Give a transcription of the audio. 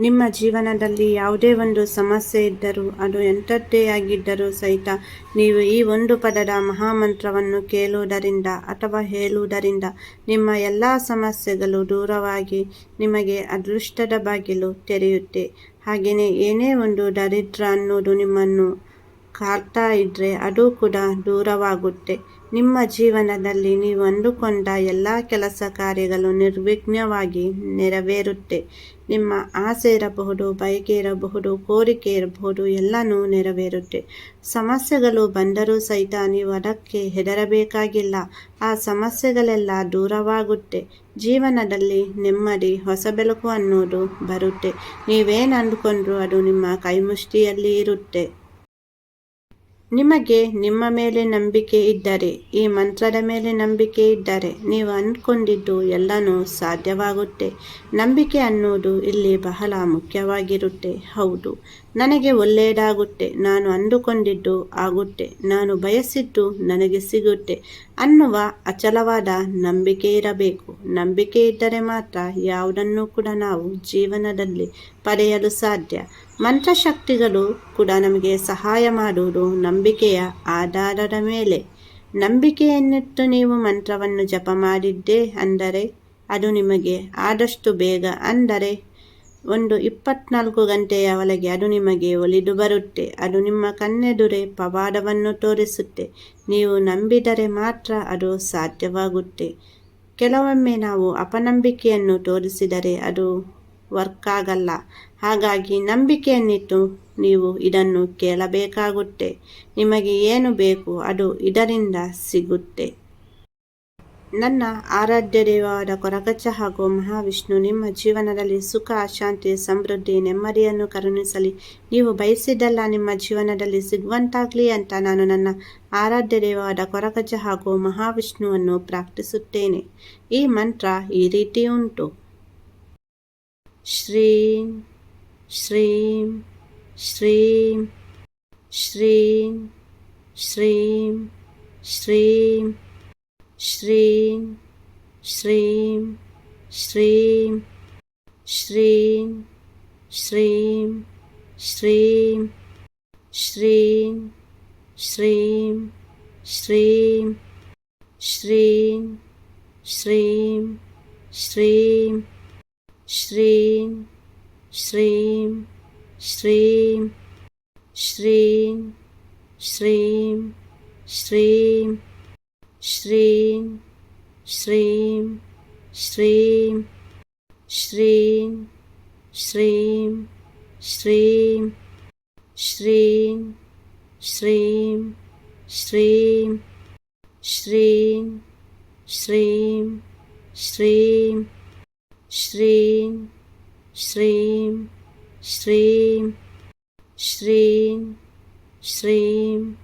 ನಿಮ್ಮ ಜೀವನದಲ್ಲಿ ಯಾವುದೇ ಒಂದು ಸಮಸ್ಯೆ ಇದ್ದರೂ ಅದು ಎಂಥದ್ದೇ ಆಗಿದ್ದರೂ ಸಹಿತ ನೀವು ಈ ಒಂದು ಪದದ ಮಹಾಮಂತ್ರವನ್ನು ಕೇಳುವುದರಿಂದ ಅಥವಾ ಹೇಳುವುದರಿಂದ ನಿಮ್ಮ ಎಲ್ಲ ಸಮಸ್ಯೆಗಳು ದೂರವಾಗಿ ನಿಮಗೆ ಅದೃಷ್ಟದ ಬಾಗಿಲು ತೆರೆಯುತ್ತೆ. ಹಾಗೆಯೇ ಏನೇ ಒಂದು ದರಿದ್ರ ಅನ್ನೋದು ನಿಮ್ಮನ್ನು ಕಾಡ್ತಾ ಇದ್ದರೆ ಅದು ಕೂಡ ದೂರವಾಗುತ್ತೆ. ನಿಮ್ಮ ಜೀವನದಲ್ಲಿ ನೀವು ಅಂದುಕೊಂಡ ಎಲ್ಲ ಕೆಲಸ ಕಾರ್ಯಗಳು ನಿರ್ವಿಘ್ನವಾಗಿ ನೆರವೇರುತ್ತೆ. ನಿಮ್ಮ ಆಸೆ ಇರಬಹುದು, ಬಯಕೆ ಇರಬಹುದು, ಕೋರಿಕೆ ಇರಬಹುದು, ಎಲ್ಲನೂ ನೆರವೇರುತ್ತೆ. ಸಮಸ್ಯೆಗಳು ಬಂದರೂ ಸಹಿತ ನೀವು ಅದಕ್ಕೆ ಹೆದರಬೇಕಾಗಿಲ್ಲ. ಆ ಸಮಸ್ಯೆಗಳೆಲ್ಲ ದೂರವಾಗುತ್ತೆ. ಜೀವನದಲ್ಲಿ ನೆಮ್ಮದಿ, ಹೊಸ ಬೆಳಕು ಅನ್ನೋದು ಬರುತ್ತೆ. ನೀವೇನು ಅಂದುಕೊಂಡ್ರೂ ಅದು ನಿಮ್ಮ ಕೈಮುಷ್ಟಿಯಲ್ಲಿ ಇರುತ್ತೆ. ನಿಮಗೆ ನಿಮ್ಮ ಮೇಲೆ ನಂಬಿಕೆ ಇದ್ದರೆ, ಈ ಮಂತ್ರದ ಮೇಲೆ ನಂಬಿಕೆ ಇದ್ದರೆ ನೀವು ಅಂದ್ಕೊಂಡಿದ್ದು ಎಲ್ಲನೂ ಸಾಧ್ಯವಾಗುತ್ತೆ. ನಂಬಿಕೆ ಅನ್ನೋದು ಇಲ್ಲಿ ಬಹಳ ಮುಖ್ಯವಾಗಿರುತ್ತೆ. ಹೌದು, ನನಗೆ ಒಳ್ಳೆಯದಾಗುತ್ತೆ. ನಾನು ಅಂದುಕೊಂಡಿದ್ದು ಆಗುತ್ತೆ. ನಾನು ಬಯಸಿದ್ದು ನನಗೆ ಸಿಗುತ್ತೆ. ಅನ್ನುವ ಅಚಲವಾದ ನಂಬಿಕೆ ಇರಬೇಕು. ನಂಬಿಕೆ ಇದ್ದರೆ ಮಾತ್ರ ಯಾವುದನ್ನು ಕೂಡ ನಾವು ಜೀವನದಲ್ಲಿ ಪಡೆಯಲು ಸಾಧ್ಯ. ಮಂತ್ರಶಕ್ತಿಗಳು ಕೂಡ ನಮಗೆ ಸಹಾಯ ಮಾಡುವುದು ನಂಬಿಕೆಯ ಆಧಾರದ ಮೇಲೆ. ನಂಬಿಕೆಯನ್ನಿಟ್ಟು ನೀವು ಮಂತ್ರವನ್ನು ಜಪ ಮಾಡಿದ್ದೇ ಅಂದರೆ ಅದು ನಿಮಗೆ ಆದಷ್ಟು ಬೇಗ ಅಂದರೆ ಒಂದು ಇಪ್ಪತ್ನಾಲ್ಕು ಗಂಟೆಯ ಒಳಗೆ ಅದು ನಿಮಗೆ ಒಲಿದು ಬರುತ್ತೆ. ಅದು ನಿಮ್ಮ ಕಣ್ಣೆದುರೇ ಪವಾಡವನ್ನು ತೋರಿಸುತ್ತೆ. ನೀವು ನಂಬಿದರೆ ಮಾತ್ರ ಅದು ಸಾಧ್ಯವಾಗುತ್ತೆ. ಕೆಲವೊಮ್ಮೆ ನಾವು ಅಪನಂಬಿಕೆಯನ್ನು ತೋರಿಸಿದರೆ ಅದು ವರ್ಕ್ ಆಗಲ್ಲ ಹಾಗಾಗಿ ನಂಬಿಕೆಯನ್ನಿಟ್ಟು ನೀವು ಇದನ್ನು ಕೇಳಬೇಕಾಗುತ್ತೆ. ನಿಮಗೆ ಏನು ಬೇಕು ಅದು ಇದರಿಂದ ಸಿಗುತ್ತೆ. ನನ್ನ ಆರಾಧ್ಯ ದೇವಾದ ಕೊರಗಚ್ಚ ಹಾಗೂ ಮಹಾವಿಷ್ಣು, ನಿಮ್ಮ ಜೀವನದಲ್ಲಿ ಸುಖ, ಶಾಂತಿ, ಸಮೃದ್ಧಿ, ನೆಮ್ಮದಿಯನ್ನು ಕರುಣಿಸಲಿ. ನೀವು ಬಯಸಿದ್ದಲ್ಲ ನಿಮ್ಮ ಜೀವನದಲ್ಲಿ ಸಿಗುವಂತಾಗಲಿ ಅಂತ ನಾನು ನನ್ನ ಆರಾಧ್ಯ ದೇವಾದ ಕೊರಗಜ್ಜ ಹಾಗೂ ಮಹಾವಿಷ್ಣುವನ್ನು ಪ್ರಾರ್ಥಿಸುತ್ತೇನೆ. ಈ ಮಂತ್ರ ಈ ರೀತಿ ಉಂಟು. ಶ್ರೀಂ ಶ್ರೀಂ ಶ್ರೀಂ ಶ್ರೀಂ ಶ್ರೀಂ ಶ್ರೀಂ. ಶ್ರೀಂ ಶ್ರೀಂ ಶ್ರೀಂ ಶ್ರೀಂ ಶ್ರೀಂ ಶ್ರೀಂ ಶ್ರೀಂ ಶ್ರೀಂ ಶ್ರೀಂ ಶ್ರೀಂ ಶ್ರೀಂ ಶ್ರೀಂ ಶ್ರೀಂ ಶ್ರೀಂ ಶ್ರೀಂ ಶ್ರೀಂ ಶ್ರೀಂ ಶ್ರೀಂ ಶ್ರೀಂ ಶ್ರೀಂ ಶ್ರೀಂ ಶ್ರೀಂ ಶ್ರೀಂ ಶ್ರೀಂ ಶ್ರೀಂ ಶ್ರೀಂ ಶ್ರೀಂ ಶ್ರೀಂ ಶ್ರೀಂ ಶ್ರೀಂ ಶ್ರೀಂ ಶ್ರೀಂ ಶ್ರೀಂ ಶ್ರೀಂ ಶ್ರೀಂ